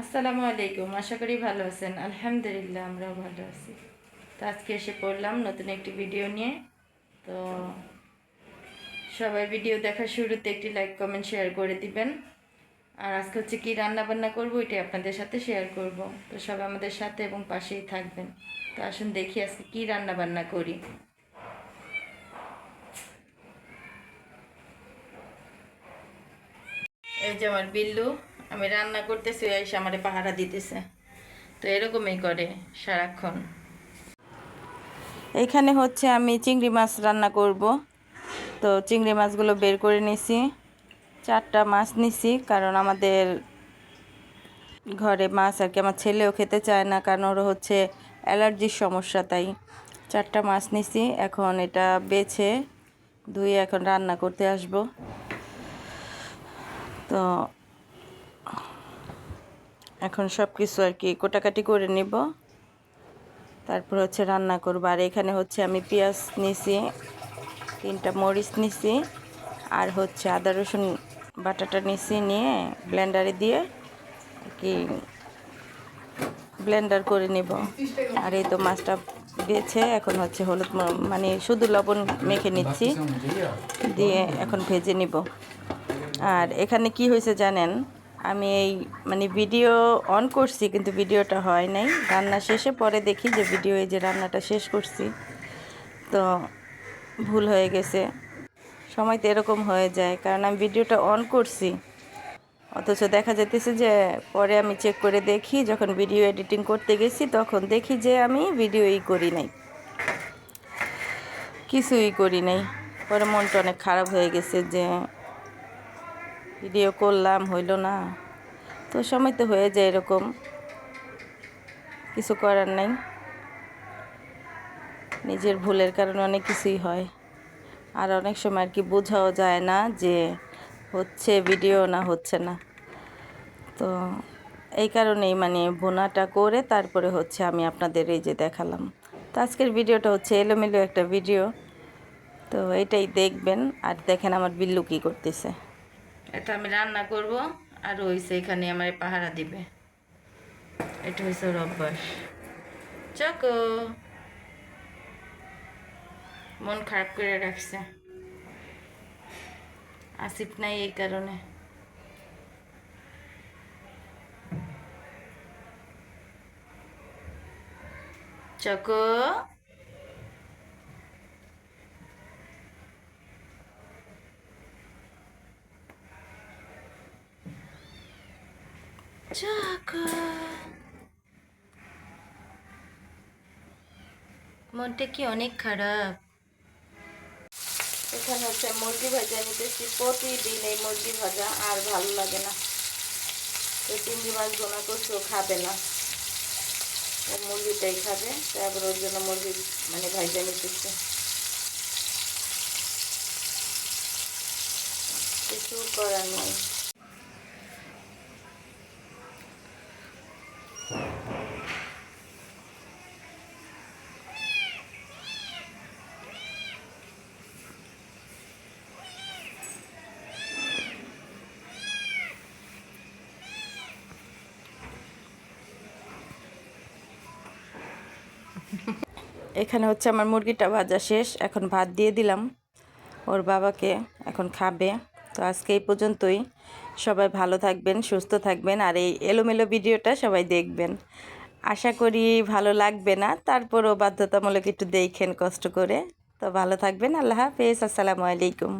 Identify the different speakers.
Speaker 1: আসসালামু আলাইকুম, আশা করি ভালো আছেন। আলহামদুলিল্লাহ, আমরাও ভালো আছি। তো আজকে এসে পড়লাম নতুন একটি ভিডিও নিয়ে। তো সবাই ভিডিও দেখার শুরুতে একটি লাইক, কমেন্ট, শেয়ার করে দিবেন। আর আজকে হচ্ছে কি রান্না বান্না করব, এটাই আপনাদের সাথে শেয়ার করব। তো সবাই আমাদের সাথে এবং পাশেই থাকবেন। তো আসুন দেখি আজকে কি রান্নাবান্না করি। এই যে আমার বিল্লু। আমি রান্না করতেছি, ওই এসে আমারে পাহারা দিতেছে। তো এরকমই করে সারাক্ষণ। এখানে হচ্ছে আমি চিংড়ি মাছ রান্না করব। তো চিংড়ি মাছগুলো বের করে নিছি। চারটা মাছ নিছি, কারণ আমাদের ঘরে মাছ আর কি, আমার ছেলেও খেতে চায় না, কারণ ওর হচ্ছে অ্যালার্জির সমস্যা, তাই চারটা মাছ নিছি। এখন এটা বেছে ধুয়ে এখন রান্না করতে আসব। তো এখন সব কিছু আর কি কোটাকাটি করে নিব। তারপর হচ্ছে রান্না করব। আর এখানে হচ্ছে আমি পেঁয়াজ নিছি, তিনটা মরিচ নিছি, আর হচ্ছে আদা, রসুন বাটাটা নিছি নিয়ে ব্লেন্ডারে দিয়ে কি ব্লেন্ডার করে নিব। আর এই তো মাছটা বেছে এখন হচ্ছে হলুদ মানে শুধু লবণ মেখে নিচ্ছি, দিয়ে এখন ভেজে নিব। আর এখানে কি হয়েছে জানেন? আমি এই মানে ভিডিও অন করছি, কিন্তু ভিডিওটা হয় নাই। রান্না শেষে পরে দেখি যে ভিডিও এই যে রান্নাটা শেষ করছি। তো ভুল হয়ে গেছে। সময় তো এরকম হয়ে যায়, কারণ আমি ভিডিওটা অন করছি। অথচ দেখা যেতেছে যে পরে আমি চেক করে দেখি, যখন ভিডিও এডিটিং করতে গেছি, তখন দেখি যে আমি ভিডিওই করি নাই। কিছুই করি নাই। পরে মনটা অনেক খারাপ হয়ে গেছে যে ভিডিও করলাম, হইল না। তো সময় তো হয়ে যায় এরকম। কিছু করার নাই। নিজের ভুলের কারণে অনেক কিছুই হয়। আর অনেক সময় আর কি বোঝাও যায় না যে হচ্ছে ভিডিও না হচ্ছে না। তো এই কারণেই মানে বোনাটা করে তারপরে হচ্ছে আমি আপনাদের এই যে দেখালাম। তো আজকের ভিডিওটা হচ্ছে এলোমেলো একটা ভিডিও। তো এটাই দেখবেন আর দেখেন আমার বিল্লু কী করতেছে। এটা আমি রান্না করব, আর হইছে এখানে আমার পাহারা দিবে। এটা হয়েছে ওর অভ্যাস চকো। মন খারাপ করে রাখছে। আসিফ নাই এই কারণে। চকো। চকো। মনটা কি অনেক খারাপ? এখানে হচ্ছে মুরগি ভাজা নিতেছি, প্রতিদিন এই মুরগি ভাজা আর ভালো লাগে না। চিংড়ি মাছ বোনা করছে, ও খাবে না। ও মুরগিটাই খাবে, তারপর ওর জন্য মুরগি মানে ভাজা নিতেছি। কিছু করার নেই। এখানে হচ্ছে আমার মুরগিটা ভাজা শেষ। এখন ভাত দিয়ে দিলাম। ওর বাবাকে এখন খাবে। তো আজকে এই পর্যন্তই। সবাই ভালো থাকবেন, সুস্থ থাকবেন, আর এই এলোমেলো ভিডিওটা সবাই দেখবেন। আশা করি ভালো লাগবে না। তারপরও বাধ্যতামূলক একটু দেখেন কষ্ট করে। তো ভালো থাকবেন। আল্লাহ হাফেজ। আসসালামু আলাইকুম।